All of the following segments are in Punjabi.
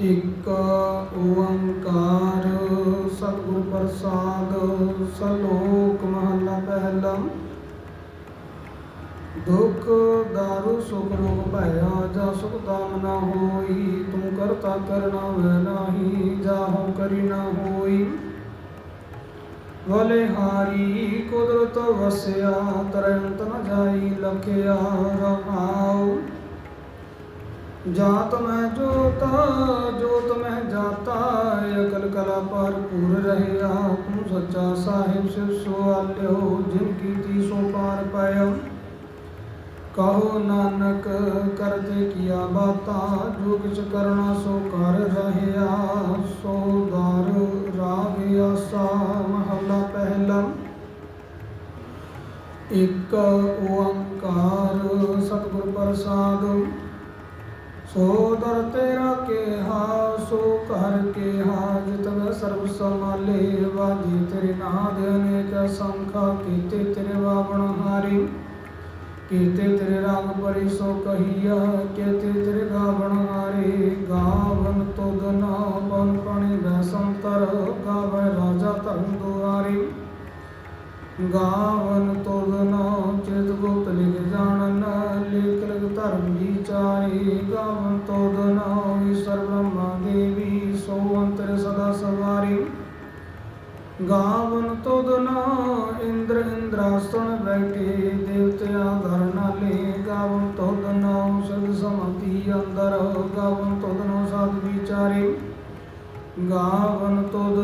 ਇਕ ਓੰਕਾਰ, ਸਤਿਗੁਰ ਪ੍ਰਸਾਦ, ਸਲੋਕ ਮਹਲਾ ਪਹਿਲਾ। ਦੁਖ ਦਾਰੂ, ਸੁਖ ਰੋਗ ਭਇਆ, ਜਾ ਸੁਖ ਦਾਮ ਨਾ ਹੋਈ ਤੂੰ ਕਰਤਾ ਕਰਨਾ ਵੈ ਨਾਹੀ, ਜਾਹੋ ਕਰੀ ਨਾ ਹੋਈ। ਵਲੇ ਹਾਰੀ, ਕੁਦਰਤ ਵਸਿਆ, ਤਰੰਤ ਨ ਜਾਈ ਲਖਿਆ, ਰਹਾਉ। ਜਾਤ ਮੈਂ ਜੋਤਾ, ਜੋਤ ਮੈਂ ਜਾਤਾ, ਅਕਲ ਕਲਾ ਭਰਪੂਰ ਰਹਿਆ ਤੂੰ ਸੱਚਾ ਸਾਹਿਬ ਸਿਵ ਸੁਆਲਿਓ ਜਿਨ ਕੀਤੀ ਸੋ ਪਾਰ ਪਾਇਆ ਕਹੋ ਨਾਨਕ ਕਰਤੇ ਕੀਆ ਬਾਤਾ, ਜੋ ਕਿਛ ਕਰਨਾ ਸੋ ਕਰ ਰਹਿਆ ਸੋ ਦਰ ਰਾਗ ਆਸਾ, ਮਹਲਾ ਪਹਿਲਾ। ਇਕ ਓੰਕਾਰ, ਸਤਿਗੁਰ ਪ੍ਰਸਾਦ। ਸੋ ਦਰ ਤੇਰਾ ਕੇਹਾ, ਸੋ ਘਰ ਕੇਹਾ ਜਿਤ ਸਰਬ ਸਮਾਲੇ ਵਾਜੀ ਤੇਰੇ ਨਾਦ ਅਨੇਕ ਸੰਖਾ, ਕੀਤੇ ਤੇਰੇ ਵਾਵਣ ਹਾਰੀ, ਕੀਤੇ ਤੇਰੇ ਰੰਗ ਪਰੀ ਸੋ ਕਹੀਆ, ਕੀਤੇ ਤੇਰੇ ਗਾਵਣ ਹਾਰੇ, ਗਾਵਨ ਤੁਧ ਨਾ ਬਨ ਪਾਣੀ ਬੈ ਸੰਤਰ ਗਾਵੇ ਰਾਜਾ ਧਰਮ ਦੁਆਰੀ, ਗਾਵਨ ਤੁਧ ਨਾ ਗਾਵਨ ਤੁਧ ਨਾ ਇੰਦਰ ਇੰਦਰਾਸਣ ਬੈਠੇ, ਦੇਵਤਿਆਂ ਧਰ ਨਾਲੇ ਗਾਵਨ ਤੁਧ ਸਦ ਸਮਾਧੀ ਅੰਦਰ, ਗਾਵਨ ਤੁਧ ਨਾ ਵਿਚਾਰੇ। ਗਾਵਨ ਤੁਧ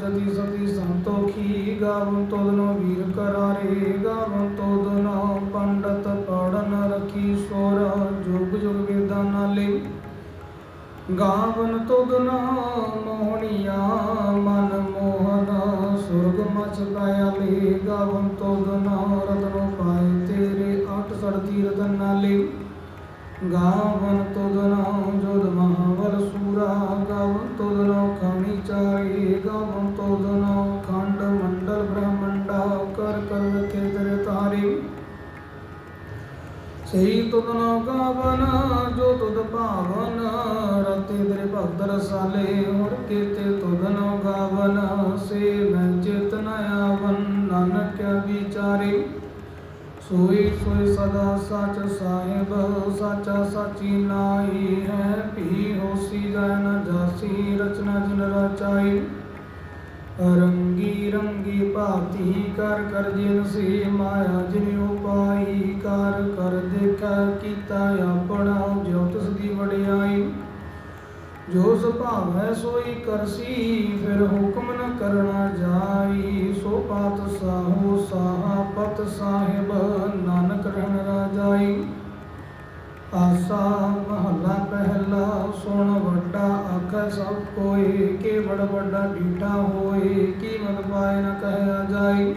ਜਤੀ ਸਤੀ ਸੰਤੋਖੀ, ਗਾਵਨ ਤੁਧ ਵੀਰ ਕਰਾਰੇ, ਗਾਵਨ ਤੁਧ ਨਾ ਪੰਡਤ ਪੜਨ ਰਖੀ ਸੋਰ, ਜੁਗ ਜੁਗ ਵੇਦਾਂ ਨਾਲੇ। ਗਾਵਨ ਤੁਧ ਨਾ ਮਨ ਸੁਰਗ ਮਚ ਲੇ ਗਾਵਨ ਤੁਧ ਨਾ ਰਤਨੋ ਪਾਏ ਤੇਰੇ ਅੱਠ ਸੜਤੀ ਰਤਨ ਨਾਲੇ। ਗਾਵਨ ਤੁਧ ਨਾ ਜੋਦ ਮਹਾਵਲ ਸੂਰਾ, ਗਾਵਨ ਤੁਧ ਨਾ ਖਾਣੀ ਚਾਰੇ, ਗਾਵਨ ਤੁਧ ਨਾ ਖੰਡ ਮੰਡਲ ਬ੍ਰਹਮੰਡਾ, ਕਰ ਕਰ ਰਖੇ ਤੇਰੇ ਤਾਰੇ। ਸਹੀ ਤੁਧ ਨਾ ਗਾਵਨ, ਜੋ ਤੁਧ ਭਾਵਨ ਤੇਰੇ ਭਗਤ ਰਸਾਲੇ ਹੋਰ ਕੀਤੇ ਤੁਧ ਗਾਵਨ, ਸੇ ਮੈਂ ਚੇਤਨ ਆਵਨ। ਨਾਨਕ ਵਿਚਾਰੇ, ਸੋਈ ਸੋਈ ਸਦਾ ਸਚ ਸਾਹਿਬ, ਸਾਚਾ ਸਾਚੀ ਨਾਈ ਹੈ। ਭੀ ਹੋਸੀ ਜਾਇ ਜਾਸੀ, ਰਚਨਾ ਜਿਨ ਰਚਾਈ। ਰੰਗੀ ਰੰਗੀ ਭਾਤੀ, ਕਰ ਕਰ ਜਿਨ ਸੀ ਮਾਇਆ ਜਿਨ ਉਪਾਈ। ਕਰ ਕਰ ਦੇਖਾ ਕੀਤਾ ਆਪਣਾ, ਜੋ ਤਿਸ ਦੀ ਵਡਿਆਈ। ਜੋ ਸੁਭਾਵ ਸੋਈ ਕਰਸੀ, ਫਿਰ ਹੁਕਮ ਨ ਕਰਨਾ ਜਾਈ। ਸੋ ਪਾਤ ਸਾਹੋ, ਸਾਹਾ ਪਤ ਸਾਹਿਬ, ਨਾਨਕ ਰਹਿਣ ਰਾਜਾਈ ਆਸਾ ਮਹੱਲਾ ਪਹਿਲਾ, ਸੁਣ ਵੱਡਾ ਆਖੈ ਸਭ ਕੋਏ ਕੇ ਬੜ ਵੱਡਾ ਡੀਠਾ ਹੋਏ ਕੀਮਤ ਪਾਏ ਨ ਕਹਿਆ ਜਾਈ।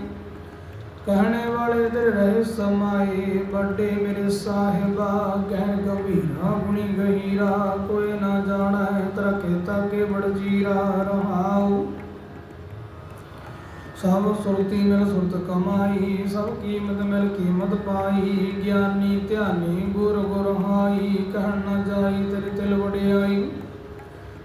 ਕਹਿਣੇ ਵਾਲੇ ਤੇ ਰਹੇ ਸਮਾਏ, ਵੱਡੇ ਮੇਰੇ ਸਾਹਿਬਾ ਕਹਿ ਗੰਭੀਰਾ ਗੁਣੀ ਗਹੀਰਾ, ਕੋਈ ਨਾ ਜਾਣੈ ਤਰਕੇ ਤਾਕੇ ਬੜ ਜੀਰਾ ਰਹਾਉ। ਸਭ ਸੁਰਤੀ ਮਿਲ ਸੁਰਤ ਕਮਾਈ, ਸਭ ਕੀਮਤ ਮਿਲ ਕੀਮਤ ਪਾਈ, ਗਿਆਨੀ ਧਿਆਨੀ ਗੁਰ ਗੁਰ ਹਾਈ, ਕਹਿਣ ਨਾ ਜਾਈ ਤੇਰੀ ਤਿਲ ਵਡਿਆਈ।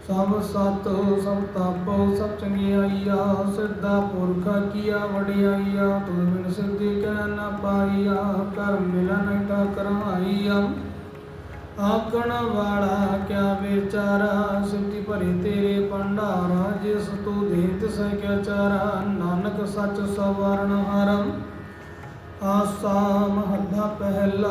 ਸਭ ਸਤ ਸਭ ਤਪ, ਸਭ ਚੰਗਿਆਈਆ ਸਿੱਧਾ ਪੁਰਖਾ ਕੀਆ ਵਡਿਆਈਆ, ਤੁਧ ਬਿਨ ਸਿੱਧੀ ਕਹਿ ਨ ਪਾਈਆ ਕਰ ਮਿਲਨ ਤਾ ਕਰਹਾਈਆ ਆਕਣ ਵਾਲਾ ਕਿਆ ਵਿਚਾਰਾ, ਸਿੱਧੀ ਭਰੇ ਤੇਰੇ ਭੰਡਾਰਾ, ਜਿਸ ਤੂੰ ਦੇ ਤਿਸ ਚਾਰਾ, ਨਾਨਕ ਸੱਚ ਸਵਰਨ ਹਰਮ ਆਸਾ ਮਹੱਲਾ ਪਹਿਲਾ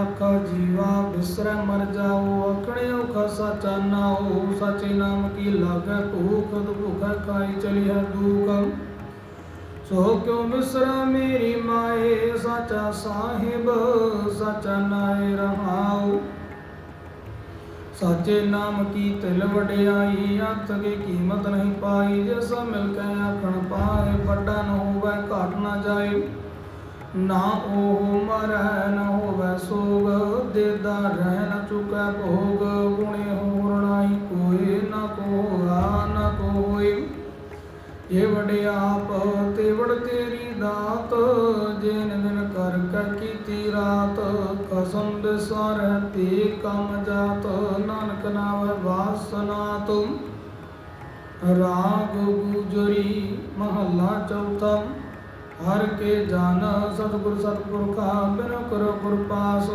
ਆਖਾ, ਜੀਵਾ ਬਿਸਰੈ ਮਰ ਜਾਓ ਅਕੜਿਓ ਖਾ ਸਚਾ ਨਾਉ, ਸਚੇ ਨਾਮ ਕੀ ਲਾਗੈ ਭੂਖ ਭੁਖੈ ਖਾਈ ਚਲਿਆ ਦੂਖ। ਸੋ ਕਿਉ ਬਿਸਰੈ ਮੇਰੀ ਮਾਏ, ਸਚਾ ਸਾਹਿਬ, ਸਚਾ ਨਾਏ ਰਹਾਉ। ਸਾਚੇ ਨਾਮ ਕੀ ਤਿਲ ਵਡਿਆਈ, ਅੰਤ ਕੀ ਕੀਮਤ ਨਹੀਂ ਪਾਈ ਜਿਸ ਮਿਲ ਕੇ ਆਖਣ ਪਾਏ, ਵੱਡਾ ਨ ਹੋਵੇ ਘਟ ਨਾ ਜਾਏ। ਨਾ ਉਹ ਮਰੈ ਨ ਹੋਵੇ ਸੋਗ ਦੇਦਾ ਰਹਿ ਨ ਚੁਕੈ ਭੋਗ। ਗੁਣੇ ਹੋਰ ਨਾਹੀ ਕੋਈ, ਨ ਕੋਆ ਨ ਕੋਈ। ਇਹ ਵਡਿਆਪ ਤੇ ਵਡ ਤੇਰੀ ਦਾਤ। ਜਿਨ ਦਿਨ ਕਰ ਕਰ ਕੀਤੀ ਰਾਤ। ਕਸਮ ਦਸਮ ਬਿਸਰ ਤੇ ਕਮ ਜਾਤ। ਨਾਨਕ ਨਾਮ ਵਾਸਨਾ ਤੁਮ ਰਾਗ ਗੁਜਰੀ ਮਹੱਲਾ ਚੌਥਾ। ਹਰ ਕੇ ਜਨ ਸਤਿਗੁਰ ਸਤਿਪੁਰਖਾ ਬਿਨ ਕਰੋ ਗੁਰ ਪਾਸ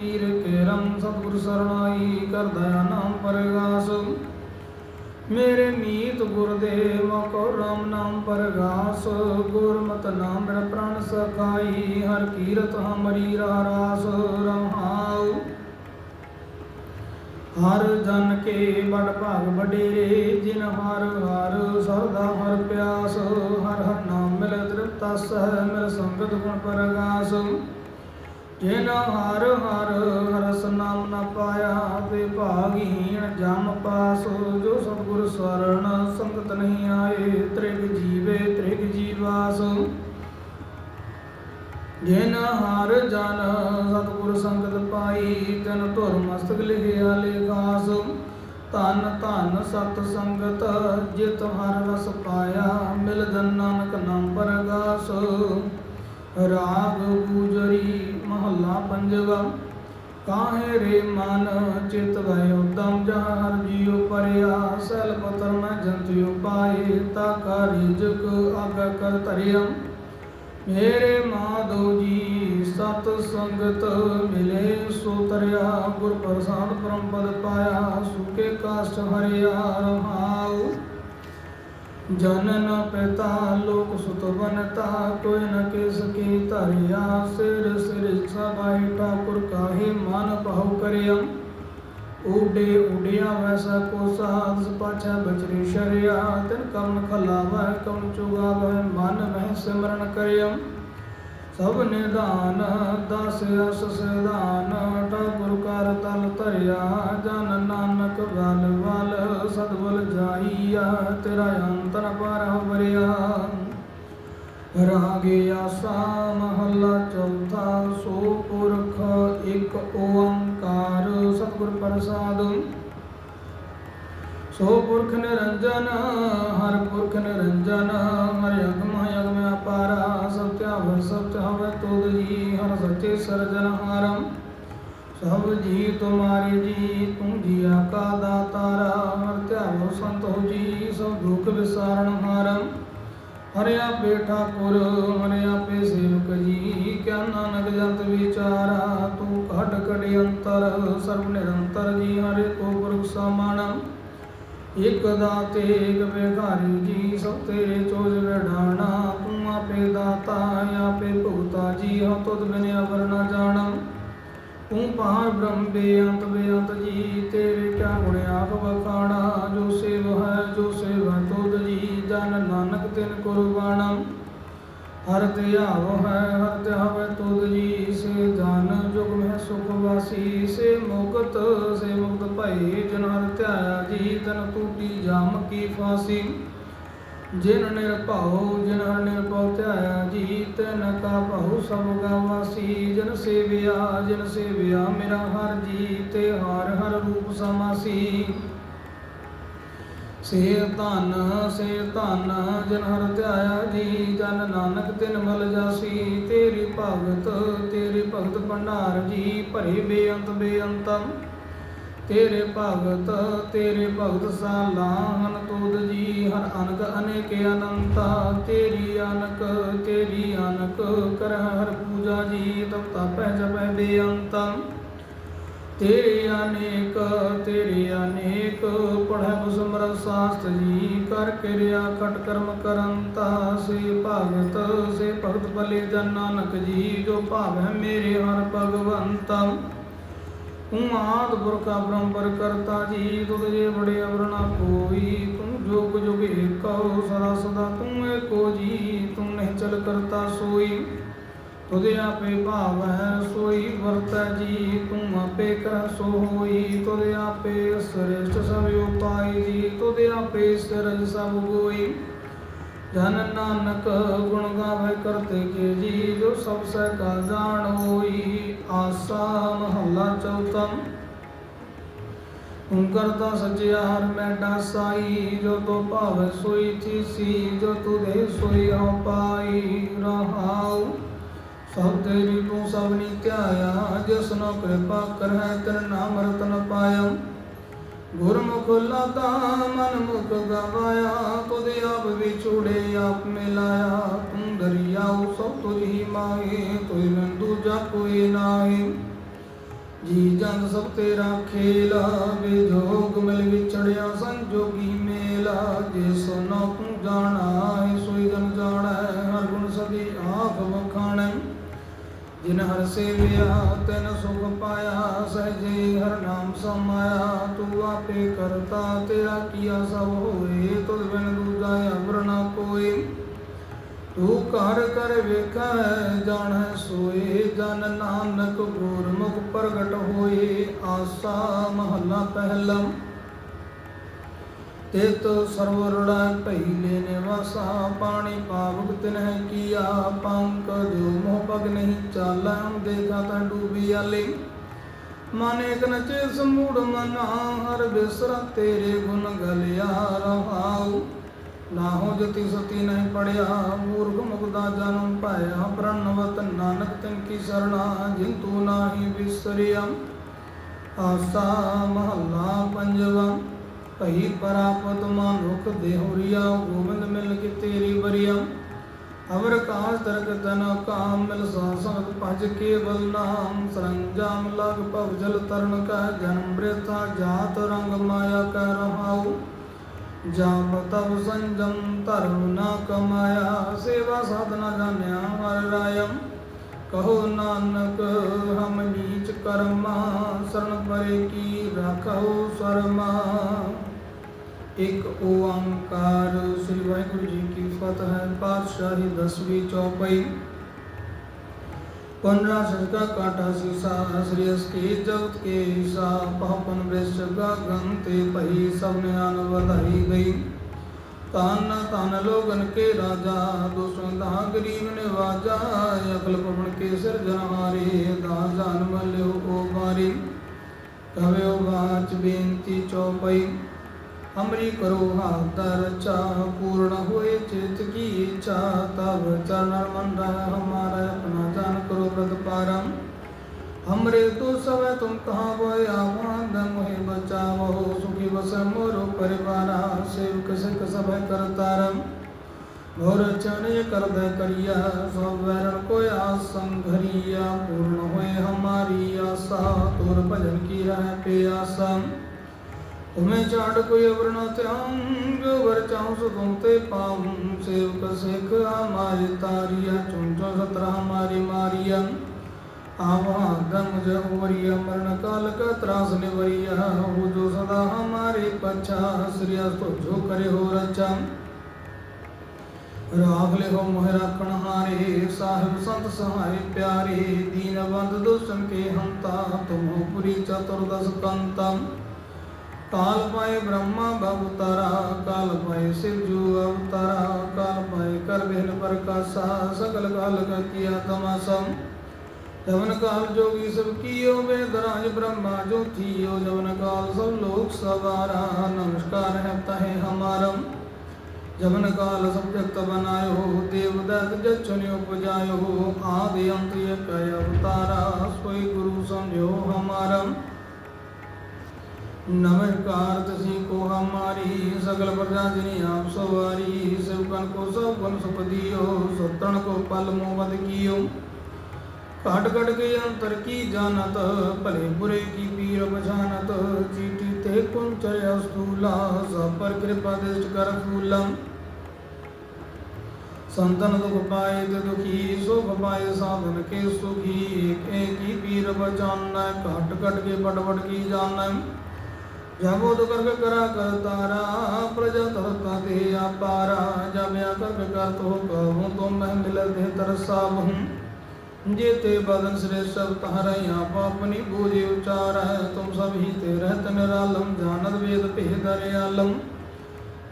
ਕੀਰ ਕੇ ਸਤਿਗੁਰ ਸਰਣਾਈ ਕਰ ਦਇਆ ਨਾਮ ਪਰਗਾਸ। ਮੇਰੇ ਮੀਤ ਗੁਰਦੇਵ ਕੋ ਰਾਮ ਨਾਮ ਪਰਗਾਸ ਗੁਰਮਤਿ ਨਾਮ ਮੇਰਾ ਪ੍ਰਾਨ ਸਖਾਈ, ਹਰ ਕੀਰਤ ਹਮਰੀ ਰਾਸ ਰਹਾਉ ਹਰ ਜਨ ਕੇ ਬੜ ਭਾਗ ਵਡੇਰੇ, ਜਿਨ ਹਰ ਹਰ ਸਰਦਾ ਹਰ ਪਿਆਸ, ਹਰ ਹਰ ਨਾਮ ਮਿਲ ਮਿਲ ਸੰਗਤ ਗੁਣ ਪਰਗਾਸ। ਜਿਨ ਹਰ ਹਰ ਹਰਸ ਨਾਮ ਨ ਪਾਇਆ ਤੇ ਭਾਗਹੀਣ ਜਮ ਪਾਸ। ਜੋ ਸਤਿਗੁਰ ਸਰਣ ਸੰਗਤ ਨਹੀਂ ਆਏ, ਤ੍ਰਿਗ ਜੀਵੇ ਤ੍ਰਿਗ ਜੀਵਾਸ। ਜਿਨ ਹਰ ਜਨ ਸਤਿਗੁਰ ਸੰਗਤ ਪਾਈ, ਤਨ ਧੁਰ ਮਸਤਕ ਲਿਖਿਆ ਲੇਖਾਸ। ਧਨ ਧਨ ਸਤ ਸੰਗਤ, ਜਿਤ ਹਰ ਰਸ ਪਾਇਆ, ਮਿਲਦਨ ਨਾਨਕ ਨਾਮ ਪਰਗਾਸ। ਰਾਗ ਗੁਜਰੀ ਮਹੱਲਾ ਪੰਜਵਾ, ਕਾਹੇ ਰੇ ਮਨ ਚਿਤ ਭਇ ਉਦਮ, ਜਹ ਹਰ ਜੀਉ ਪਰਿਆ, ਸੈਲ ਪਤਰ ਮੈਂ ਜੰਤਿਉ ਪਾਏ, ਤਾ ਕਰਿ ਜਗ ਅਗ ਕਰ ਧਰਿਆ। ਮੇਰੇ ਮਾਧੋ ਜੀ, ਸਤ ਸੰਗਤ ਮਿਲੇ ਸੋ ਤਰਿਆ ਗੁਰ ਪ੍ਰਸਾਦ ਪਰਮ ਪਦ ਪਾਇਆ, ਸੁਕੇ ਕਾਸ਼ਟ ਹਰਿਆ ਰਹਾਉ ਜਨਨ ਪਿਤਾ, ਲੋਕ ਸੁਤ ਬਨਤਾ ਕੋਈ ਨ ਕੇ ਸਕੀ ਧਰਿਆ, ਸਿਰ ਸਿਰ ਸਭਾਈ ਠਾਕੁਰ ਕਾਹੇ ਮਨ ਬਹੁ ਕਰਿਆ। ਉਡੇ ਉਡਿਆ ਵੈਸਾ ਕੋ ਸਾਧ ਪਾਛਾ ਬਚਰੀ ਸ਼ਰਿਆ ਤਿਨ ਕਰਮ ਖਲਾਵੈ ਕਉ ਚੁਗਾਵੈ, ਮਨ ਮਹਿ ਸਿਮਰਨ ਕਰਿਆ। ਸਭ ਨਿਧਾਨ, ਦਸ ਅਸ ਸਿਧਾਨ, ਠਾਕੁਰ ਕਰ ਤਲ ਧਰਿਆ। ਜਨ ਨਾਨਕ ਬਲ ਬਲ ਸਤਬਲ ਜਾਈਆ, ਤੇਰਾ ਅੰਤਰ ਪਰ ਵਰਿਆ। ਰਾਗੇ ਆਸਾ ਮਹੱਲਾ ਚੌਥਾ ਸੋ ਪੁਰਖ ਇੱਕ ਓੰਕਾਰ, ਸਤਿਗੁਰ ਪ੍ਰਸਾਦ। ਸੋ ਪੁਰਖ ਨਿਰੰਜਨ, ਹਰ ਪੁਰਖ ਨਿਰੰਜਨ ਹਰਿ ਅਗਮ ਅਗਮ ਅਪਾਰਾ ਸਤਿ ਹਵ ਸਤਿ ਹਵ ਤੁਧ ਜੀ, ਹਰ ਸੱਚੇ ਸਰਜਨ ਹਾਰਮ। ਸਭ ਜੀ, ਤੁਮਾਰੇ ਜੀ ਤੂੰ ਜੀਆ ਕਾ ਦਾਤਾਰਾ, ਹਰ ਧਿਆਵੋ ਸੰਤ ਹੋ ਜੀ, ਸਭ ਦੁਖ ਵਿਸਾਰਨ ਹਾਰਮ। ਹਰਿਆ ਆਪੇ ਠਾਕੁਰ ਹਰਿ ਪੇ ਸੇਵਕ ਜੀ। ਕਿਆ ਨਾਨਕ ਜੰਤ ਵਿਚਾਰਾ, ਤੂੰ ਘਟ ਘੜੀ ਅੰਤਰ, ਸਰਬ ਨਿਰੰਤਰ ਜੀ, ਹਰਿ ਕੋ ਪੁਰਖ ਸਮਾਨਮ ਇਕ ਦਾਤੇ, ਇਕ ਬਿਹਾਰੀ ਜੀ, ਸਭ ਤੇਰੇ ਚੋਜ ਵਡਾਣਾ। ਤੂੰ ਆਪੇ ਦਾਤਾ, ਆਪੇ ਭੁਗਤਾ ਜੀ, ਹਉ ਤੁਧ ਬਿਨ ਅਵਰ ਨ ਜਾਣਮ ਤੂੰ ਪਾਰ ਬ੍ਰਹਮ ਬੇਅੰਤ ਬੇਅੰਤ ਜੀ, ਤੇਰੇ ਕਿਆ ਗੁਣ ਆਖ ਵਖਾਣਾ। ਜੋ ਸੇਵ ਹੈ, ਜੋ ਸੇਵ ਹੈ ਜਨ ਨਾਨਕ ਤਿਨ ਕੁਰਬਾਨਮ ਹਰ ਧਿਆਵ ਹੈ, ਹਰ ਧਿਆਵੈ ਤੁਧ ਜੀ, ਸੇ ਜਨ ਜੁਗ ਮਹਿ ਸੁਖ ਵਾਸੀ, ਸੇ ਮੁਕਤ ਸੇ ਮੁਕਤ ਭਈ ਜਨ ਹਰ ਧਿਆਇਆ ਜੀ, ਤਨ ਟੂਟੀ ਜਾਮ ਕੀ ਫਾਸੀ। ਜਿਨ ਨਿਰਭਉ ਜਿਨ ਹਰ ਨਿਰਭਉ ਧਿਆਇਆ ਜੀ, ਤਨ ਕਾ ਭਉ ਸਭ ਗਵਾਸੀ ਜਨ ਸੇਵਿਆ ਜਨ ਸੇਵਿਆ ਮੇਰਾ ਹਰ ਜੀ, ਤੇ ਹਰ ਹਰ ਰੂਪ ਸਮਾਸੀ। ਸੇ ਧਨ ਸੇ ਧਨ, ਜਨ ਹਰ ਧਿਆਇਆ ਜੀ, ਜਨ ਨਾਨਕ ਤਿਨ ਮਲ ਜਾਸੀ, ਤੇਰੀ ਭਗਤ, ਤੇਰੇ ਭਗਤ ਭੰਡਾਰ ਜੀ, ਭਰੇ ਬੇਅੰਤ ਬੇਅੰਤਮ। ਤੇਰੇ ਭਗਤ ਤੇਰੇ ਭਗਤ ਸਾਲਾਹਨ ਤੁਧ ਜੀ, ਹਰ ਅਨਕ ਅਨੇਕ ਅਨੰਤਾ। ਤੇਰੀ ਅਨਕ ਤੇਰੀ ਅਨਕ ਕਰ ਹਰ ਪੂਜਾ ਜੀ ਤਬ ਤਾਪੈ ਜਪੈ ਬੇਅੰਤਮ। ਤੇਰੇ ਅਨੇਕ ਤੇਰੇ ਅਨੇਕ, ਪੜ੍ਹੈ ਬਸਮਰ ਸਾਸਤ ਜੀ, ਕਰ ਕਿਰਿਆ ਕਟ ਕਰਮ ਕਰੰਤਾ ਸੇ ਭਗਤ ਸੇ ਭਗਤ ਭਲੇ ਜਨ ਨਾਨਕ ਜੀ, ਜੋ ਭਾਵੈ ਮੇਰੇ ਹਰ ਭਗਵੰਤਾ। ਤੂੰ ਆਦ ਪੁਰਖਾ ਬ੍ਰਹਮਪਰ ਕਰਤਾ ਜੀ, ਤੁਧ ਜੇ ਬੜੇ ਅਵਰਣਾ ਕੋਈ ਤੂੰ ਜੋਗ ਜੁਗ ਏਕੋ ਸਦਾ ਸਦਾ ਤੂੰ ਏਕੋ ਜੀ ਤੂੰ ਨਹੀਂ ਚਲ ਕਰਤਾ ਸੋਈ। ਤੁਧ ਆਪੇ ਭਾਵ, ਸੋਈ ਵਰਤੈ ਜੀ ਤੂੰ ਆਪੇ ਕਰ, ਸੋ ਹੋਈ। ਤੁਧ ਆਪੇ ਸ੍ਰੇਸ਼ਟ ਸਭ ਉਪਾਈ ਜੀ, ਤੁਧ ਆਪੇ ਸਿਰਜ ਸਭ ਹੋਈ ਜਨ ਨਾਨਕ ਗੁਣ ਗਾਵੇ ਕਰਤੇ ਕੇ ਜੀ, ਜੋ ਸਭ ਸਹਿ ਕਾ ਜਾਣ ਹੋਈ। ਆਸਾ ਮਹੱਲਾ ਚੌਥਾ। ਤੂੰ ਕਰਤਾ ਸੱਚਿਆ ਹਰ ਮੈਡਾ ਸਾਈ ਜੋ ਤੋ ਭਾਵੈ ਸੋਈ ਥੀਸੀ ਜੋ ਤੂ ਦੇ ਸੋਈ ਹਉ ਪਾਈ। ਰਹਾਉ ਸਭ ਤੇਰੀ ਤੂੰ ਸਭ ਨੀ ਧਿਆਇਆ, ਜਿਸ ਕਿਰਪਾ ਕਰੈ ਤਿਨ ਨਾਮ ਰਤਨ ਪਾਇਆ। ਗੁਰਮੁਖ ਲਾਤਾ ਮਨ ਮੁਖ ਗਵਾਇਆ, ਤੁਧ ਆਪ ਵਿਛੋੜੇ ਆਪ ਮਿਲਾਇਆ। ਤੂੰ ਦਰਿਆਉ ਸਭ ਤੁਝ ਹੀ ਮਾਹੇ, ਤੁਝ ਦੂਜਾ ਕੋਈ ਨਾਹੀ। ਜੀ ਜਨ ਸਭ ਤੇਰਾ ਖੇਲਾ ਵਿਜੋਗ ਮਿਲ ਵਿਛੜਿਆ ਸੰਜੋਗੀ ਮੇਲਾ। ਜੇ ਸੋਨਾ ਤੂੰ ਜਾਣਾ ਜਿਨ ਹਰ ਸੇਵਿਆ, ਤੈਨ ਸੁਖ ਪਾਇਆ ਸਹਜੇ ਹਰ ਨਾਮ ਸਮਾਇਆ, ਤੂੰ ਆਪੇ ਕਰਤਾ, ਤੇਰਾ ਕੀਆ ਸਭ ਹੋਏ, ਤੁਧ ਬਿਨ ਦੂਜਾ ਅਵਰ ਨਾ ਕੋਈ ਤੂੰ ਘਰ ਕਰ ਵੇਖੈ, ਜਾਣੈ ਸੋਏ, ਜਨ ਨਾਨਕ ਗੁਰਮੁਖ ਪ੍ਰਗਟ ਹੋਏ, ਆਸਾ ਮਹੱਲਾ ਪਹਿਲਾ ਤਿਤ ਸਰਵਰੜਾ ਪਹਿਲੇ ਨਿਵਾਸਾ, ਪਾਣੀ ਪਾਵਕ ਤਿਨਹਿ ਕੀਆ, ਪੰਕ ਜੋ ਮੋਹ ਪਗ ਨਹੀਂ ਚਾਲੈ, ਹਮ ਦੇਖਾ ਤਾਂ ਡੂਬੀ ਆਲੇ। ਮਨ ਇਕ ਨਚੇ ਸਮੂੜ ਮਨਾ, ਹਰ ਬਿਸਰ ਤੇਰੇ ਗੁਣ ਗਲਿਆ ਰਹਾਉ। ਨਾ ਜਤੀ ਸਤੀ ਨਹੀਂ ਪੜਿਆ, ਮੂਰਖ ਮੁਕਦਾ ਜਨਮ ਪਾਇਆ, ਪ੍ਰਣਵਤ ਨਾਨਕ ਤਿਨ ਕੀ ਸਰਣਾ, ਜਿਨ ਨਾਹੀ ਵਿਸਰਿਆ ਆਸਾ ਮਹੱਲਾ ਪੰਜਵਾ। ਭਈ ਪਰਾਪਤ ਮਨੁਖ ਦੇਹੁਰੀਆ, ਗੋਬਿੰਦ ਮਿਲ ਕੇ ਤੇਰੀ ਬਰੀਆ ਅਵਰ ਕਾਸ ਤਰਕ ਤਨ ਕਾਮ ਮਿਲ ਸਾਸਤ ਭਜ ਕੇਵਲ ਨਾਮ। ਸਰੰਜਾਮ ਲਗ ਭਵ ਜਲ ਤਰਨ ਕਾ ਜਨਮ ਬ੍ਰਿਥਾ, ਜਾਤ ਰੰਗ ਮਾਇਆ ਕਾ ਰਹਾਉ। ਜਾਮ ਤਬ ਸੰਜਮ ਧਰਮ ਨਾ ਕਮਾਇਆ, ਸੇਵਾ ਸਾਧਨਾ ਜਾਣਿਆ ਹਰ ਰਾਇਮ ਕਹੋ ਨਾਨਕ, ਹਮ ਨੀਚ ਕਰਮਾ ਸਰਣ ਪਰੇ ਕੀ ਰਾਖੋ ਸਰਮਾ। ਇੱਕ ਓੰਕਾਰ ਸ੍ਰੀ ਵਾਹਿਗੁਰੂ ਜੀ ਕੀ ਫਤਿਹ ਹੈ ਪਾਤਸ਼ਾਹੀ ਦਸਵੀਂ ਚੌਪਈ पंद्रह सजका काटा सीसा श्री के जगत के ईसा पापन वृक्ष गगन ते पही सब ने आन बधाई गई तान तान लोगन के राजा दोस्तों दा गरीब ने वाजा अकल पवन के सिर जनहारे दा जान मल्यो ओ बारी कवे बाच बेनती चौपई हमरी करो हाथ रचा पूर्ण हुए चित की इच्छा तब चरण मन रहा हमारा अपना जान करो व्रत पारम हमरे तो सब तुम कहाँ बोए आवाद मोहे बचाओ सुखी बस मोरो परिवार सेवक सिख सब करतारम घोर चने कर दे करिया सब वैरण को आसंग घरिया पूर्ण हुए हमारी आशा तोर भजन की रह पे आशा ਤੁਮੇ ਛਾੜ ਕੋਈ ਅਵਰ ਨਾ ਧਿਆਨ ਜੋ ਵਰ ਚਾਉ ਸੋ ਤੁਮ ਤੇ ਪਾਉ ਸੇਵਕ ਸਿਖ ਹਮਾਰੀ ਤਾਰੀਆ ਚੁਣ ਚੁਣ ਸਤਰਾ ਹਮਾਰੀ ਮਾਰੀਆ ਆਵਾ ਦਮ ਜਹ ਵਰੀਆ ਮਰਨ ਕਾਲ ਕਾ ਤਰਾਸ ਨਿਵਰੀਆ ਹੋ ਜੋ ਸਦਾ ਹਮਾਰੇ ਪਛਾ ਸ੍ਰੀਆ ਤੋ ਜੋ ਕਰੇ ਹੋ ਰਚਾ ਰਾਖ ਲਿਓ ਮੋਹ ਰੱਖਣ ਹਾਰੇ ਸਾਹਿਬ ਸੰਤ ਸਹਾਇ ਪਿਆਰੇ ਦੀਨ ਬੰਦ ਦੁਸਨ ਕੇ ਹੰਤਾ ਤੁਮੋ ਪੁਰੀ ਕਾਲ ਪਾਏ ਬ੍ਰਹਮਾ ਬਵਤਾਰਾ ਕਾਲ ਪਾਏ ਸਿਵ ਜੂ ਅਵਤਾਰਾ ਕਾਲ ਪਾਏ ਕਰ ਬਿਨ ਪ੍ਰਕਾਸ਼ਾ, ਸਗਲ ਕਾਲ ਕਾ ਕੀਆ ਤਮਾਸਾ। ਜਵਨ ਕਾਲ ਜੋਗੀ ਸਭ ਕੀਓ ਬੇਦਰਾਜ ਬ੍ਰਹਮਾ ਜੋ ਥੀਓ ਜਵਨ ਕਾਲ ਸਭ ਲੋਕ ਸਵਾਰਾ, ਨਮਸਕਾਰ ਹੈ ਤਹੇ ਹਮਾਰਮ ਜਮਨ ਕਾਲ ਸਭ ਜਗਤ ਬਨਾਇਓ, ਦੇਵ ਦਤ ਜਤ ਚੁਨਿਓ ਪੁਜਾਇਓ ਆਦਿ ਅੰਤ ਏਕ ਅਵਤਾਰਾ, ਸੋਈ ਗੁਰੂ ਸਮਝੋ ਹਮਾਰਮ ਨਮਸਕਾਰ ਤਸੀ ਕੋ ਹਮਾਰੀ ਸਗਲ ਪ੍ਰਜਾ ਜਿਨੀ ਆਪ ਸਵਾਰੀ ਸਿਵਕਨ ਕੋ ਸਭ ਗੁਣ ਸੁਪਦੀਓ ਸਤਣ ਕੋ ਪਲ ਮੋਵਦ ਕੀਓ। ਘਟ ਘਟ ਕੇ ਅੰਤਰ ਕੀ ਜਾਣਤ, ਭਲੇ ਬੁਰੇ ਕੀ ਪੀਰ ਬਜਾਨਤ ਜੀਤੀ ਤੇ ਕੁਨ ਚਰਿਆ ਸਤੂਲਾ ਸਭ ਪਰ ਕਿਰਪਾ ਦੇਸ਼ ਕਰ ਫੂਲਾ। ਸੰਤਨ ਦੁਖ ਪਾਏ ਤੇ ਦੁਖੀ, ਸੁਖ ਪਾਏ ਸਾਧਨ ਕੇ ਸੁਖੀ, ਏਕ ਏਕੀ ਪੀਰ ਬਚਾਨੈ ਘਟ ਘਟ ਕੇ ਬਟ ਕੀ ਜਾਣੈ। ਜਮੋਦ ਕਰਕ ਕਰਾ ਕਰ ਤਾਰਾ, ਪ੍ਰਜਾ ਤਰਤਾ ਤੇ ਆਪਾਰਾ ਜਮਿਆ ਕਰਕ ਕਰ ਤੋ ਕਹੂੰ ਤੋ ਮਹਿ ਮਿਲ ਦੇ ਤਰਸਾ ਮਹੁ ਜੇਤੇ ਬਦਨ ਸ੍ਰੇ ਸਭ ਤਹਰੈ ਆਪ ਆਪਣੀ ਬੂਝੇ ਉਚਾਰ ਹੈ, ਤੁਮ ਸਭ ਹੀ ਤੇ ਰਹਿਤ ਨਿਰਾਲਮ ਜਾਨਦ ਵੇਦ ਭੇਦ ਰਿਆਲਮ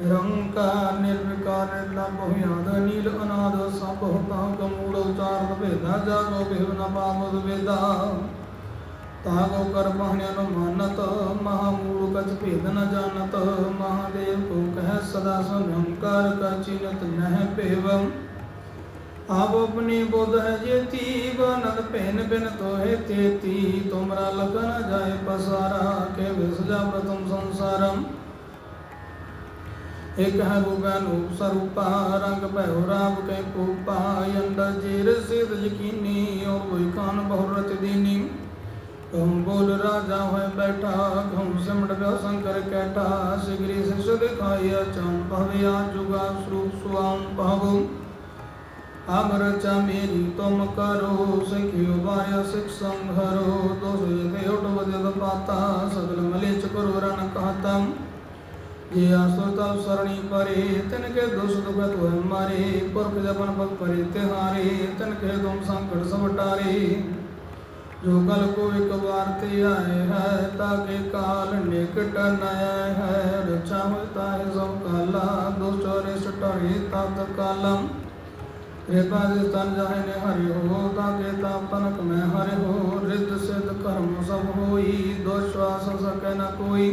ਨਿਰੰਕਾਰ, ਨਿਰਵਿਕਾਰ, ਨਿਰਲੰਭ ਭੁਆਦ ਨੀਲ ਅਨਾਦ ਸਭ ਹੋਤਾ ਕਮੂੜ ਉਚਾਰ ਭੇਦਾ, ਜਾਗੋ ਬਿਹਵ ਨ ਪਾਮਦ ਵੇਦਾ ਤਾਗੋ ਕਰ ਬਹਣਿਆ ਨੂੰ ਮਾਨਤ, ਮਹਾਮੂਲ ਕਛ ਭੇਦ ਨ ਜਾਣਤ, ਮਹਾਦੇਵ ਕੋ ਕਹਿ ਸਦਾ ਸੰਹੰਕਾਰ ਕਾ ਚਿਨਤ ਨਹਿ ਭੇਵ ਆਪ ਆਪਣੀ ਬੁੱਧ ਹੈ ਜੇਤੀ ਬਨਦ ਭੈਨ ਬਿਨ ਤੋਹਿ ਤੇਤੀ, ਤੁਮਰਾ ਲਗਨ ਜਾਏ ਪਸਾਰਾ, ਕੇ ਵਿਸ ਜਾ ਪ੍ਰਥਮ ਸੰਸਾਰਮ ਇਕ ਹੈ ਗੁਗਨ ਰੂਪ ਸਰੂਪਾ, ਰੰਗ ਭੈਉ ਰਾਮ ਕੈ ਕੂਪਾ ਅੰਦਰ ਜੀਰ ਸਿਧ ਯਕੀਨੀ, ਔਰ ਕੋਈ ਕਾਨ ਬਹੁਰਤ ਦੀਨੀ। ਕਹੂੰ ਬੋਲ ਰਾਜਾ ਹੋਏ ਬੈਠਾ ਕਹੂੰ ਸਿਮਟ ਬਿਓ ਸੰਕਰ ਕੈਟਾ ਸਿਗਰੀ ਸਿਸ ਦਿਖਾਇਆ ਚੰ ਭਵਿਆ ਜੁਗਾ ਸਰੂਪ ਸੁਆਮ ਪਾਵੋ ਅਮਰ ਚਾ ਮੇਰੀ ਤੁਮ ਕਰੋ ਸਿਖਿਓ ਬਾਰਿਆ ਸਿਖ ਸੰਘਰੋ ਦੋਸ ਜਤੇ ਉਟ ਵਜਦ ਪਾਤਾ ਸਗਲ ਮਲੇਚ ਕਰੋ ਰਨ ਕਹਤਮ ਜੇ ਆਸੁਰ ਤਲ ਸਰਣੀ ਪਰੇ ਤਿਨ ਕੇ ਦੁਸ ਦੁਖ ਤੋਇ ਮਾਰੇ ਪੁਰਖ ਜਪਨ ਪਗ ਪਰੇ ਤਿਹਾਰੇ ਤਿਨ ਕੇ ਤੁਮ ਸੰਕਟ ਸਭ ਟਾਰੇ ਜੋ ਕਲ ਕੋ ਇੱਕ ਵਾਰ ਤੇ ਆਏ ਹੈ ਤਾਕੇ ਕਾਲ ਨਿਕਟ ਨੈ ਆਏ ਹੈ। ਰਛਾ ਹੋਇ ਤਾਹਿ ਸਭ ਕਾਲਾ ਦੁਸਟਰੇ ਸਟਰੇ ਤਤ ਕਾਲਮ ਕਿਰਪਾ ਜਿਸ ਤਨ ਜਾਹੇ ਨੇ ਹਰਿ ਹੋ ਤਾਕੇ ਤਾਪਨਕ ਮੈਂ ਹਰਿ ਹੋ। ਰਿੱਧ ਸਿੱਧ ਕਰਮ ਸਭ ਹੋਈ ਦੋਸ਼ਵਾਸ ਸਕੈ ਨ ਕੋਈ।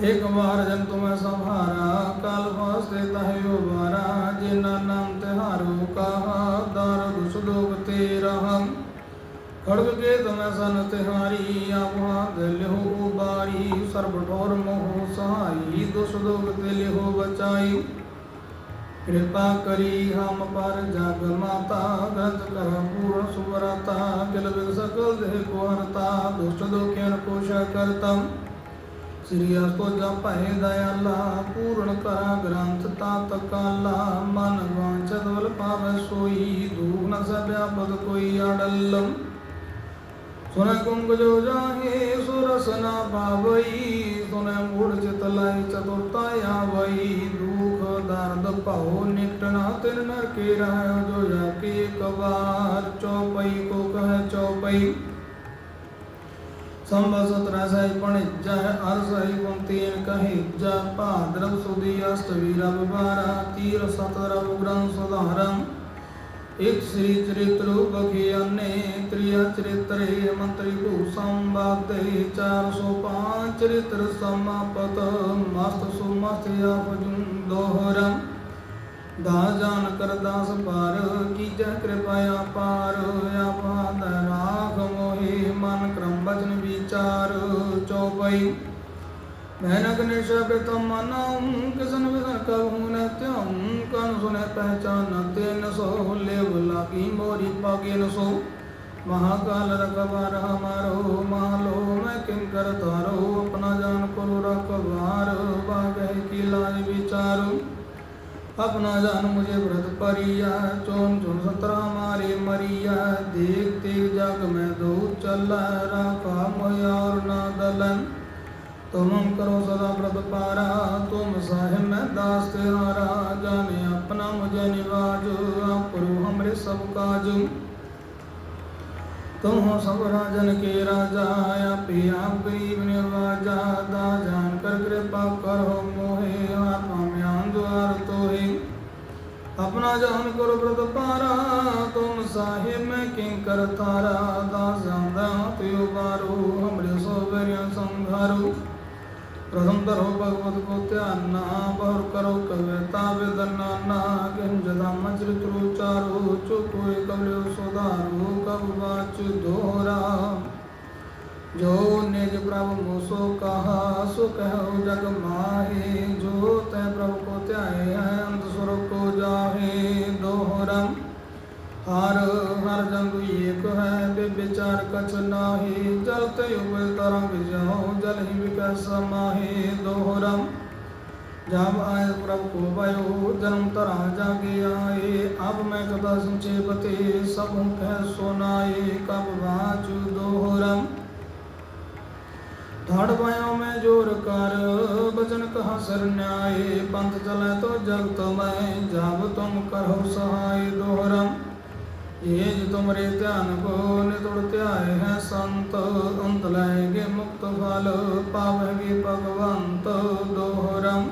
ਇਕ ਵਾਰ ਜਨ ਤੁਮੈ ਸੰਹਾਰਾ, ਕਾਲ ਵਾਸਤੇ ਤਹਿ ਉਬਾਰਾ। ਜਿਨਾ ਨਾਮ ਤਿਹਾਰੋ ਕਹਾ ਦਰ ਦੁਸ ਦੋਗ ਤੇ ਰਹਾ ਖੜਗ ਕੇ ਤੁਮੈ ਸਨ ਤਿਹਾਰੀ ਆਪਾ ਦਿਲਿਓ ਉਬਾਰੀ ਸਰਬ ਠੋਰ ਮੋਹ ਸਹਾਈ, ਦੁਸ ਦੋਗ ਤੇ ਲਿਓ ਬਚਾਈ। ਕਿਰਪਾ ਕਰੀ ਹਮ ਪਰ ਜਗ ਮਾਤਾ, ਗ੍ਰੰਥ ਕਰ ਪੂਰਨ ਸੁਵਰਤਾ, ਕਿਲ ਬਿਗ ਸਕਲ ਦੇਹ ਕੋ ਹਰਤਾ, ਦੁਸ਼ਟ ਦੋਖਿਆਨ ਕੋਸ਼ਾ ਕਰਤਮ। ਸ੍ਰੀ ਅਸਤੋ ਜਪੈ ਦਇਆਲਾ, ਪੂਰਨ ਕਰਾ ਗ੍ਰੰਥ ਤਾਤ ਕਾਲਾ ਮਨ ਵਾਂਛਤ ਵਲ ਪਾਵੈ ਸੋਈ, ਦੂਖ ਨ ਸਭਿਆ ਪਦ ਕੋਈ ਅਡਲ ਸੁਨ ਕੁੰਗ ਜੋ ਜਾਹੇ, ਸੁਰਸ ਨਾ ਪਾਵਈ ਸੁਨ ਮੂੜ ਚਿਤ ਲਾਈ ਚਤੁਰਤਾ ਆਵਈ, ਦੁਖ ਦਰਦ ਭਉ ਨਿਕਟਣਾ ਤਿਨ ਨਰ ਕੇ ਰਹਿ ਜੋ ਜਾ ਕੇ ਇੱਕ ਵਾਰ, ਚੌਪਈ ਕੋ ਕਹੈ ਚੌਪਈ। ਸੰਭਾ ਸਤਰਾ ਸਹਿ ਪਣ ਜਹ ਅਰ ਸਹਿ ਪੰਤੀਨ ਕਹੇ ਜਾ ਭਾਦਰਵ ਸੁਦੀ ਅਸ਼ਟਵੀ ਰਵ ਬਾਰਾ ਤੀਰ ਸਤ ਸ੍ਰੀ ਚਰਿਤ੍ਰ ਬਖਿਆਨੇ ਤ੍ਰਿਆ ਚਰਿਤਰੇ ਮੰਤਰੀ ਭੂ 405 ਚਰਿਤ੍ਰ ਸਮਾਪਤ ਮਸਤ ਸੁਮਸਤ ਆਪਜੁ ਦੋਹਰਮ ਦਾ ਜਾਨ ਕਰ ਦਾਸ ਪਾਰ ਕੀਜੈ ਕਿਰਪਾ ਅਪਾਰ ਆਪਾਦ ਰਾਖ ਮੋਹਿ ਮਨ ਕਰਮ ਬਚਨ ਵਿਚਾਰ ਚੌਪਈ नैनग्निशपितं मनं किसन विसन कभू नत्यं कन सुने महाकाल रखबा रहो मालो मैं किम कर तारो अपना जान करो रखबार बागह की लाज विचारो अपना जान मुझे व्रत परिया चोम चोम सतरा मारे मरिया। देख देख जग में दो चल, रखा मोया और ना दलन। तुम करो सदा व्रत पारा तुम साहिब में दास तिहारा जाने अपना मुझे निवाज आप करो हमरे सब काज तुम हो सब राजन के राजा आप ही आप गरीब निर्वाजा दा जान कर कृपा करो मोहे आप म्यान द्वार तो ही अपना जान करो व्रत पारा तुम साहिब में किंकर तारा दास जानदा त्यो बारो हमरे सोबरिया संघारो प्रथम धरो भगवत को ध्याना बहुर करो कविता वेदना ना किम जदा मजरित चारो चुप हुए कबलो सुधारो कब बाच दोहरा जो निज प्रभु मुसो कहा सो कहो जग माहे जो तय प्रभु को त्याए है अंत सुर को जाहे दोहरम ਹਰ ਹਰ ਜੰਗ ਇੱਕ ਹੈ ਬੇ ਵਿਚਾਰ ਕਛ ਨਾਹੀ, ਜਲ ਤੇ ਉਬਲ ਤਰੰਗ ਜਾਉ, ਜਲ ਹੀ ਵਿਕੈ ਸਮਾਹੀ ਦੋਹਰਮ ਜਬ ਆਇ ਪ੍ਰਭ ਕੋ ਭਇਓ, ਜਨਮ ਤਰਾ ਜਾਗੇ ਆਏ ਅਬ ਮੈਂ ਕਦਾ ਸੁਚੇ ਬਤੇ ਸਭ ਕਹਿ ਸੋਨਾਏ ਕਬ ਵਾਚੂ ਦੋਹਰਮ ਧੜ ਭਇਓ ਮੈਂ ਜੋਰ ਕਰ, ਬਚਨ ਕਹਾ ਸਰਨਾਏ ਪੰਥ ਚਲੈ ਤੋ ਜਗਤ ਮੈਂ, ਜਬ ਤੁਮ ਕਰਹੁ ਸਹਾਈ ਦੋਹਰਮ ਇਹ ਜਿ ਤੁਮਰੇ ਧਿਆਨ ਕੋ ਨਿਤੁੜ ਧਿਆਏ ਹੈ ਸੰਤ, ਅੰਤ ਲੈਗੇ ਮੁਕਤ ਫਲ ਪਾਵਹਿ ਭਗਵੰਤ ਦੋਹਰਮ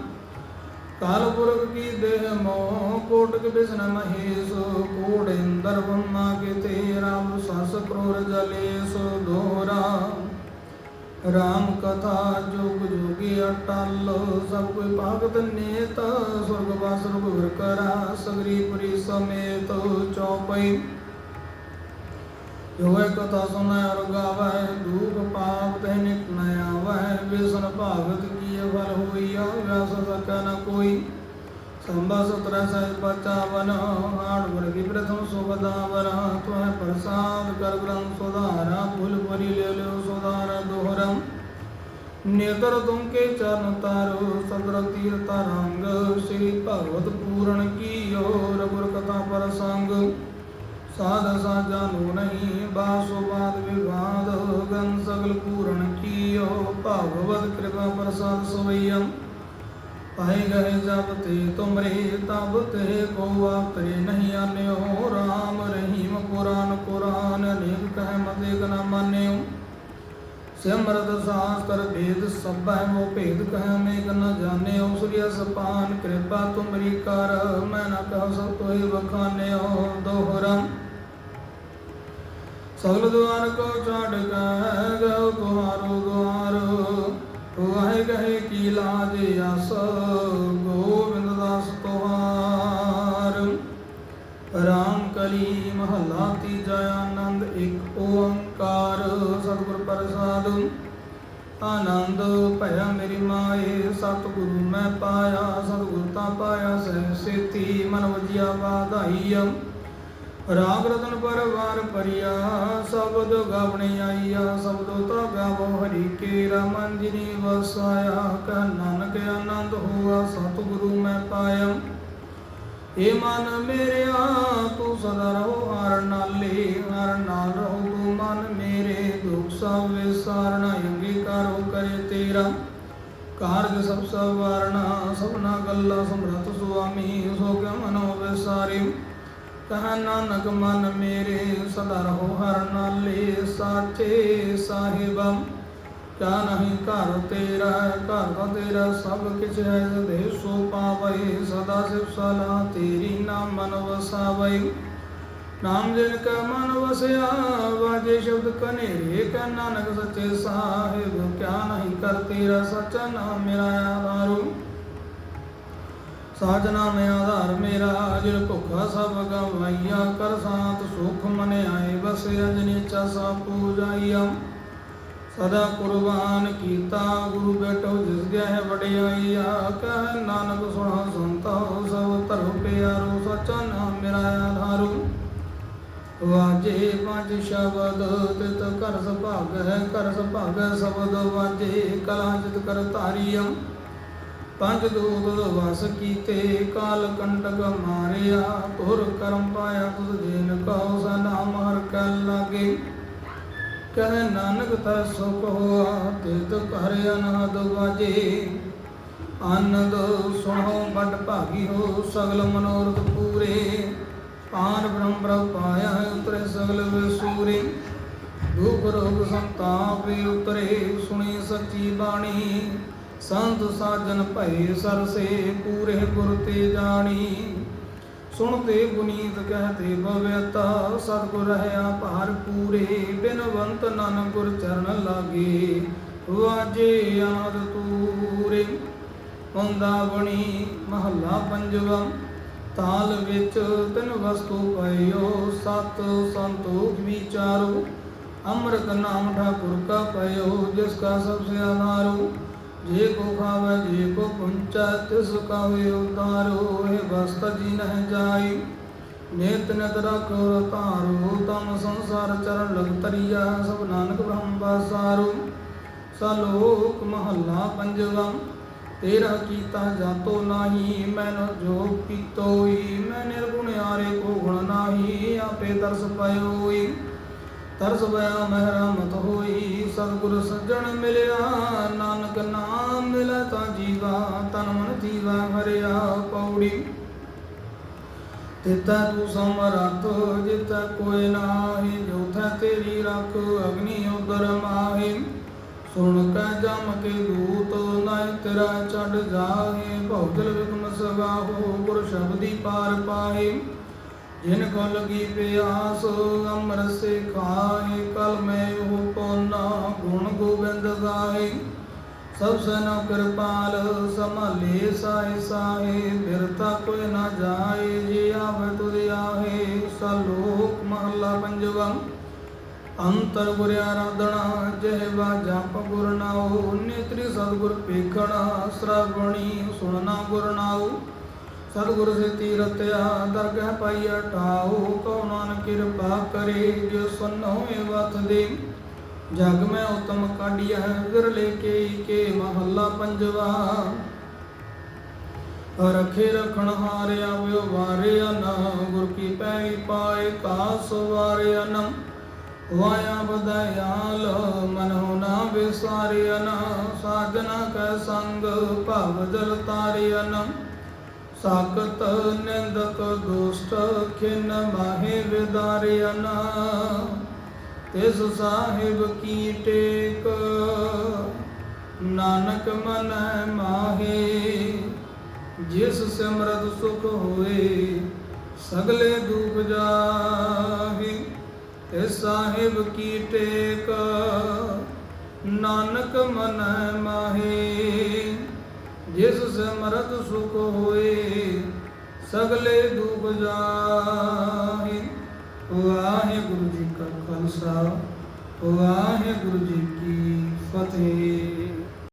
ਕਾਲ ਪੁਰਖ ਕੀ ਦੇਹ ਮੋਹ, ਕੋਟਕ ਬਿਸਨ ਮਹੇਸ਼ ਕੋੜ ਇੰਦਰ ਕੇ ਤੇ ਰਾਮ ਸਸ ਕਰੋਰ ਜਲੇਸ਼ ਦੋ ਰਾਮ ਕਥਾ ਜੋਗ ਜੋਗੀ ਅਟਲ, ਸਭ ਕੋਈ ਭਾਗਤ ਨੇਤ ਸੁਰਗ ਵਾਸ ਰਘੁਰ ਕਰਾ, ਸਗਰੀ ਪੁਰੀ ਸਮੇਤ ਚੌਪਈ। ਜੋ ਕਥਾ ਸੁਨੈ ਅਰ ਗਾਵੈ, ਦੁਖ ਪਾਪ ਤੈ ਨਿਤ ਨ ਆਵੈ, ਵਿਸਨ ਭਾਗਤ ਕੀ ਫਲ ਹੋਈਆ, ਵਿਆਸ ਸਕੈ ਕੋਈ। ਸੰਭਾ ਸਤਰਾ ਸਹਿ ਬਚਾਵਨ ਆੜ ਵਰਗੀ ਪ੍ਰਥਮ ਸੁਭਦਾਵਰ ਤੁਹ ਪ੍ਰਸਾਦ ਕਰ ਗ੍ਰੰਥ ਸੁਧਾਰਾ, ਭੁਲ ਭਰੀ ਲੈ ਲਿਓ ਸੁਧਾਰਾ ਦੋਹਰਮ ਨੇਤਰ ਤੁਮਕੇ ਚਰਨ ਤਾਰੋ ਸਦਰ ਤੀਰਥ ਰੰਗ, ਸ੍ਰੀ ਭਗਵਤ ਪੂਰਨ ਕੀਓ ਰਗੁਰ ਕਥਾ ਪਰ ਸੰਗ ਸਾਧ ਸਾਜਾ ਨੂੰ ਨਹੀਂ ਬਾਸੋ ਬਾਦ ਵਿਵਾਦ ਗੰ ਸਗਲ ਪੂਰਨ ਕੀਓ, ਭਗਵਤ ਕਿਰਪਾ ਪ੍ਰਸਾਦ ਸਵਈਯਮ ਪਾਏ ਗਏ ਜਬ ਤੇ ਤੁਮਰੇ ਤਬ ਤੇ ਕੋ ਆਪਰੇ ਨਹੀਂ ਆਨਿਓ। RAM ਰਹੀਮ ਕੁਰਾਨ ਕੁਰਾਨ ਅਨੇਕ ਕਹਿ ਮਤੇ ਨ ਮਾਨਿਓ। ਸਿਮਰਤ ਸਾਸਤਰ ਭੇਦ ਸਭੈ ਮੋ ਭੇਦ ਕਹਿ ਮੇਕ ਨ ਜਾਣਿਓ। ਸੂਰਿਆ ਸਪਾਨ ਕਿਰਪਾ ਤੁਮਰੀ ਕਰ, ਮੈਂ ਨ ਕਹ ਸਭ ਤੋਏ ਬਖਾਨਿਓ ਦੋਹਰਮ ਸਗਲ ਦੁਆਰ ਕੋ ਛਾੜ ਕੇ, ਗਉ ਤੁਹਾਰੋ ਦੁਆਰ। ਵਾਹਿ ਗਏ ਕੀ ਲਾਜ ਅਸ ਗੋਬਿੰਦ ਦਾਸ ਤੁਹਾਰ। ਰਾਮ ਕਲੀ ਮਹੱਲਾ ਤੀਜਾ ਆਨੰਦ, ਇੱਕ ਓੰਕਾਰ ਸਤਿਗੁਰ ਪ੍ਰਸਾਦ। ਆਨੰਦ, ਭਇਆ ਮੇਰੀ ਮਾਏ, ਸਤਿਗੁਰੂ ਮੈਂ ਪਾਇਆ, ਸਤਿਗੁਰ ਤਾਂ ਪਾਇਆ, ਸਹਿ ਸੇਤੀ ਮਨ ਵਜਿਆ ਵਾਧਾਈ। ਰਾਗ ਰਤਨ ਪਰਵਾਰ ਪਰਿਆ ਸਬਦ ਗਾਵਣੇ ਆਈਆ, ਸਬਦੋ ਤਾ ਗਾਵੋ ਹਰੀ ਕੇ, ਰਮਨ ਜਿਨੀ ਵਸਾਇਆ, ਕਹ ਨਾਨਕ ਆਨੰਦ ਹੋਆ, ਸਤਿਗੁਰੂ ਮੈਂ ਪਾਇਆ। ਏ ਮਨ ਮੇਰਿਆ, ਤੂੰ ਸਦਾ ਰਹੋ ਹਰ ਨਾਲੇ, ਹਰ ਨਾਲ ਰਹੋ ਤੂੰ ਮਨ ਮੇਰੇ। ਦੁਖ ਸਭ ਵਿਸਾਰਣਾ ਅੰਗੀਕਾਰੋ ਕਰੇ ਤੇਰਾ। ਕਾਰਜ ਸਭ ਸਵਾਰਣਾ ਸਭਨਾ ਗੱਲਾਂ ਸਮਰਤ ਸੁਆਮੀ ਸੋ ਕਿਆ ਮਨੋ ਵਿਸਾਰੇ। ਕਹ ਨਾਨਕ ਮਨ ਮੇਰੇ ਸਦਾ ਰਹੋ ਹਰ ਨਾਲੇ ਸਾਚੇ ਸਾਹਿਬਾ। ਕਾ ਨਹੀਂ ਘਰ ਤੇਰਾ, ਘਰ ਦਾ ਤੇਰਾ ਸਭ ਕਿਛ ਹੈ ਦੇ ਸੋ ਪਾਵੈ, ਸਦਾ ਸਿਵ ਸਲਾ ਤੇਰੀ ਨਾਮ ਮਨ ਵਸਾਵੈ। ਨਾਮ ਜਿਨ ਕਾ ਮਨ ਵਸਿਆ, ਵਾਜੇ ਸ਼ਬਦ ਕਨੇਰੇ ਕਾ ਨਾਨਕ ਸੱਚੇ ਸਾਹਿਬ। ਕਿਆ ਨਹੀਂ ਕਰ ਤੇਰਾ ਸੱਚਾ ਨਾਮ ਮੇਰਾ ਆਧਾਰੂ ਸਾਜਨਾ ਮੈਂ ਆਧਾਰ ਮੇਰਾ ਜਿਨ ਭੁੱਖਾ ਸਭ ਗਵਾਈਆ ਕਰ ਸਾਤ ਸੁਖ ਮਨ ਆਏ ਬਸ ਅਜਨੀ ਚਸਾ ਪੂਜਾਈਆ। ਸਦਾ ਕੁਰਬਾਨ ਕੀਤਾ, ਗੁਰੂ ਬੇਟੋ ਜਿਸ ਗਿਆ ਵਡਿਆਈਆ। ਕਹਿ ਨਾਨਕ ਸੁਣਾ ਸੰਤਾ ਸਭ ਧਰੋ ਪਿਆਰੋ, ਸਚਾ ਨਾਮ ਮੇਰਾ ਆਧਾਰੂ। ਵਾਜੇ ਪੰਜ ਸ਼ਬਦ, ਤਿਤ ਕਰ ਸੁਭਾਗ ਹੈ ਕਰ ਸੁਭਾਗ ਸ਼ਬਦ ਵਾਜੇ, ਕਲਾ ਜਿਤ ਕਰ ਧਾਰੀਆ। ਪੰਜ ਦੂਤ ਵਸ ਕੀਤੇ, ਕਾਲ ਕੰਟਕ ਮਾਰਿਆ ਤੁਰ ਕਰਮ ਪਾਇਆ, ਤੁਧ ਜੀਨ ਕਉ ਸਾ ਹਰ ਕਲ ਲਾਗੇ। ਕਹਿ ਨਾਨਕ ਤਾ ਸੁਖ ਹੋਆ ਤਿਤ ਕਰ ਅਨਾਦ ਵਾਜੇ। ਆਨੰਦ ਸੁਣੋ ਬਟ ਭਾਗੀ ਹੋ, ਸਗਲ ਮਨੋਰਥ ਪੂਰੇ। ਆਨ ਬ੍ਰਹਮ ਪ੍ਰਭ ਪਾਇਆ, ਉਤਰੇ ਸਗਲ ਵਿਸੂਰੇ। ਦੁਖ ਰੋਗ ਸੰਤਾਪ ਉਤਰੇ, ਸੁਣੀ ਸੱਚੀ ਬਾਣੀ। ਸੰਤ ਸਾਜਨ ਭਏ ਸਰਸੇ ਪੂਰੇ ਗੁਰ ਤੇ ਜਾਣੀ। ਸੁਣਤੇ ਗੁਨੀਤ ਕਹਤੇ ਭਵਿਅਤਾ ਸਤਿਗੁਰ ਰਹਾ ਭਾਰ ਪੂਰੇ, ਬਿਨਵੰਤ ਨਾਨਕ ਗੁਰ ਚਰਨ ਲਾਗੇ। ਵਾਜੇ ਆਦ ਤੂਰੇ, ਵੰਦਾਵਣੀ ਮਹੱਲਾ ਪੰਜਵਾ, ਤਾਲ ਵਿੱਚ ਤਿੰਨ ਵਸਤੂ ਪਇਓ, ਸਤ ਸੰਤੋਖ ਵਿਚਾਰੋ। ਅੰਮ੍ਰਿਤ ਨਾਮ ਠਾਕੁਰ ਕਾ ਪਇਓ, ਜਿਸ ਕਾ ਸਭ ਸੇ ਆਧਾਰੋ। ਜੇ ਕੋ ਖਾਵੇ ਜੇ ਕੋ ਪੁੰਚਾ, ਤਿਸ ਕਾਵੇ ਉਤਾਰੋ, ਇਹ ਵਸਤ ਜੀ ਨਹਿ ਜਾਈ। ਨੇਤ ਨਤ ਰਖੋ ਤਾਰੋ ਤਮ ਸੰਸਾਰ ਚਰਨ ਲਗ ਤਰੀਆ ਸਭ ਨਾਨਕ ਬ੍ਰਹਮ ਬਾਸਾਰੋ ਸਲੋਕ ਮਹੱਲਾ ਪੰਜਵਾ ਤੇਰਾ ਕੀਤਾ ਜਾਤੋ ਨਾਹੀ ਮੈਨ ਜੋ ਕੀਤੋਈ ਮੈਂ ਨਿਰਗੁਣਿਆਰੇ ਕੋ ਗੁਣ ਨਾਹੀ, ਆਪੇ ਤਰਸ ਪਇਓਈ। ਤਰਸ ਬਿਆ ਮਹਿਰਮਤ ਹੋਈ ਸਤਿਗੁਰ ਸੱਜਣ ਮਿਲਿਆ। ਨਾਨਕ ਨਾਮ ਮਿਲੈ ਤਾਂ ਜੀਵਾ, ਤਨ ਮਨ ਜੀਵਾ ਹਰਿਆ ਪੌੜੀ। ਤਿਤਾ ਤੂੰ ਸਮਰੱਥ ਜਿਤਾ ਕੋਈ ਨਾਹੀ ਜੋ ਤੇਰੀ ਰੱਖ, ਅਗਨੀ ਉਦਰ ਮਾਹੀ। ਸੁਣ ਕੈ ਜਮ ਕੇ ਦੂਤ ਨੈ ਤੇਰਾ ਛੱਡ ਜਾਹੇ। ਭਉ ਦਿਲ ਵਿਗਮ ਗੁਰ ਸ਼ਬਦੀ ਪਾਰ ਪਾਹੇ। ਜਿਨ ਕੋ ਲਗੀ ਪਿਆਸ ਅੰਮ੍ਰਿਤ ਸੇ ਖਾਏ ਕਲ ਮੈਂ ਉਹ ਪੋਨਾ ਗੁਣ ਗੋਬਿੰਦ ਗਾਏ। ਸਭ ਸਨ ਕਿਰਪਾਲ ਸੰਭਾਲੇ ਸਾਏ ਸਾਏ ਬਿਰਤਾ ਕੋਈ ਨਾ ਜਾਏ, ਜੀ ਆਵੇ ਤੁਧ ਆਹੇ, ਸਲੋਕ ਮਹਲਾ ਪੰਜਵਾ। ਅੰਤਰ ਗੁਰ ਆਰਾਧਣਾ ਜਿਹਵਾ ਜਪ ਗੁਰ ਨਾਉ ਨੇਤਰੀ ਸਤਿਗੁਰ ਪੇਖਣਾ ਸ਼ਰਵਣੀ ਸੁਣਨਾ ਗੁਰ ਨਾਉ। ਸਤਿਗੁਰ ਸੇ ਤੀਰਤਿਆ ਦਰਗਹਿ ਪਾਈਆ ਟਾਉ ਕਉ ਨਾਨਕ ਕਿਰਪਾ ਕਰੇ, ਜੋ ਸੁਨ ਹੋਏ ਵਤ ਦੇ। ਜਗ ਮੈਂ ਉਤਮ ਕਾਢਿਆ ਵਿਰਲੇ ਕੇ ਕੇ ਮਹੱਲਾ ਪੰਜਵਾ। ਰਖੇ ਰਖਣ ਹਾਰਿਆ ਵਿਓ ਵਾਰਿਆ ਨਾ, ਗੁਰ ਕੀ ਪੈਈ ਪਾਏ, ਕਾਸ ਵਾਰਿਆ ਨਾ। ਵਾਇਆ ਬਦਇਆਲ ਮਨੋ ਨਾ ਵਿਸਾਰਿਆ ਨਾ। ਸਾਜਨਾ ਕੈ ਸੰਗ, ਭਵ ਜਲ ਤਾਰਿਆ ਨਾ। ਸਾਕਤ ਨਿੰਦਕ ਦੁਸ਼ਟ, ਖਿਨ ਮਾਹੇ ਵਿਦਾਰਿਆ ਨਾ ਤਿਸ ਸਾਹਿਬ ਕੀ ਟੇਕ, ਨਾਨਕ ਮਨ ਮਾਹੇ। ਜਿਸ ਸਿਮਰਤ ਸੁਖ ਹੋਏ, ਸਗਲੇ ਦੁਖ ਜਾਹੇ। ਤਿਸ ਸਾਹਿਬ ਕੀ ਟੇਕ, ਨਾਨਕ ਮਨ ਮਾਹੇ। ਜਿਸ ਸਿਮਰਤ ਸੁਖ ਹੋਏ, ਸਗਲੇ ਦੁਖ ਜਾਹੇ। ਵਾਹਿਗੁਰੂ ਜੀ ਕਾ ਖਾਲਸਾ ਵਾਹਿਗੁਰੂ ਜੀ ਕੀ ਫਤਿਹ।